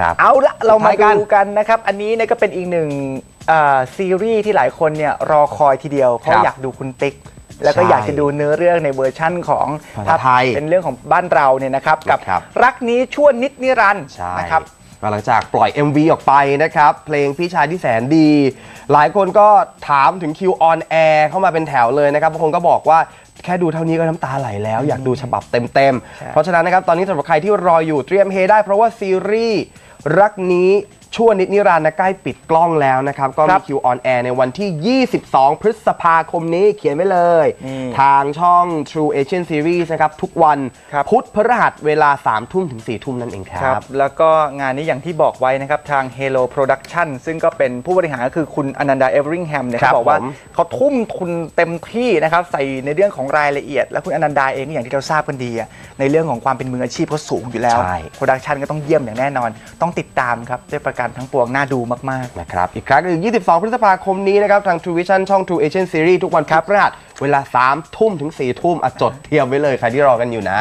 ครับเอาละเรามาสุดท้ายกันดูกันนะครับ อันนี้เนี่ยก็เป็นอีกหนึ่งอ่าซีรีส์ที่หลายคนเนี่ยรอคอยทีเดียว เพราะครับอยากดูคุณติ๊ก แล้วก็ใช่อยากจะดูเนื้อเรื่องในเวอร์ชั่นของภาษาไทยเป็นเรื่องของบ้านเราเนี่ยนะครับ กับครับรักนี้ชั่วนิดนิรันดร์ใช่นะครับก็หลังจากปล่อย MV ออกไปนะครับ เพลงพี่ชายที่แสนดี หลายคนก็ถามถึงคิวออนแอร์เข้ามาเป็นแถวเลยนะครับบางคนก็บอกว่าแค่ดูเท่านี้ก็น้ำตาไหลแล้ว อยากดูฉบับเต็มใช่ๆเพราะฉะนั้นนะครับ ตอนนี้สำหรับใครที่รออยู่เตรียมเฮได้เพราะว่าซีรีส์ รักนี้ ชั่วนิดนิรันดร์นะใกล้ปิดกล้องแล้วนะครับ ก็ครัมีบคิวออนแอร์ในวันที่ 22 พฤษภาคมนี้เขียนไว้เลยนี่ทางช่อง True Asian Series นะครับ ทุกวันครับพุธพฤหัสเวลา 3 ทุ่มถึง 4 ทุ่มนั่นเองคครัรับบแล้วก็งานนี้อย่างที่บอกไว้นะครับ ทาง Halo Production ซึ่งก็เป็นผู้บริหารก็คือคุณอนันดาเอเวอริงแฮมเนี่ยครับเขาบอกว่าผมเขาทุ่มทุนเต็มที่นะครับ ใส่ในเรื่องของรายละเอียด และคุณอนันดาเองก็อย่างที่เราทราบกันดีอะในเรื่องของความเป็นมืออาชีพเขาสูงอยู่แล้วใช่โปรดักชันก็ต้องเยี่ยมอย่างแน่นอน ต้องติดตามครับด้วยประการทั้งปวงน่าดูมากๆนะครับอีกครั้งหนึ่ง22 พฤษภาคมนี้นะครับทาง True Vision ช่อง True Asian Series ทุกวันพุธพฤหัสเวลา3ทุ่มถึง4ทุ่มอะจดเทียมไว้เลยใครที่รอกันอยู่นะ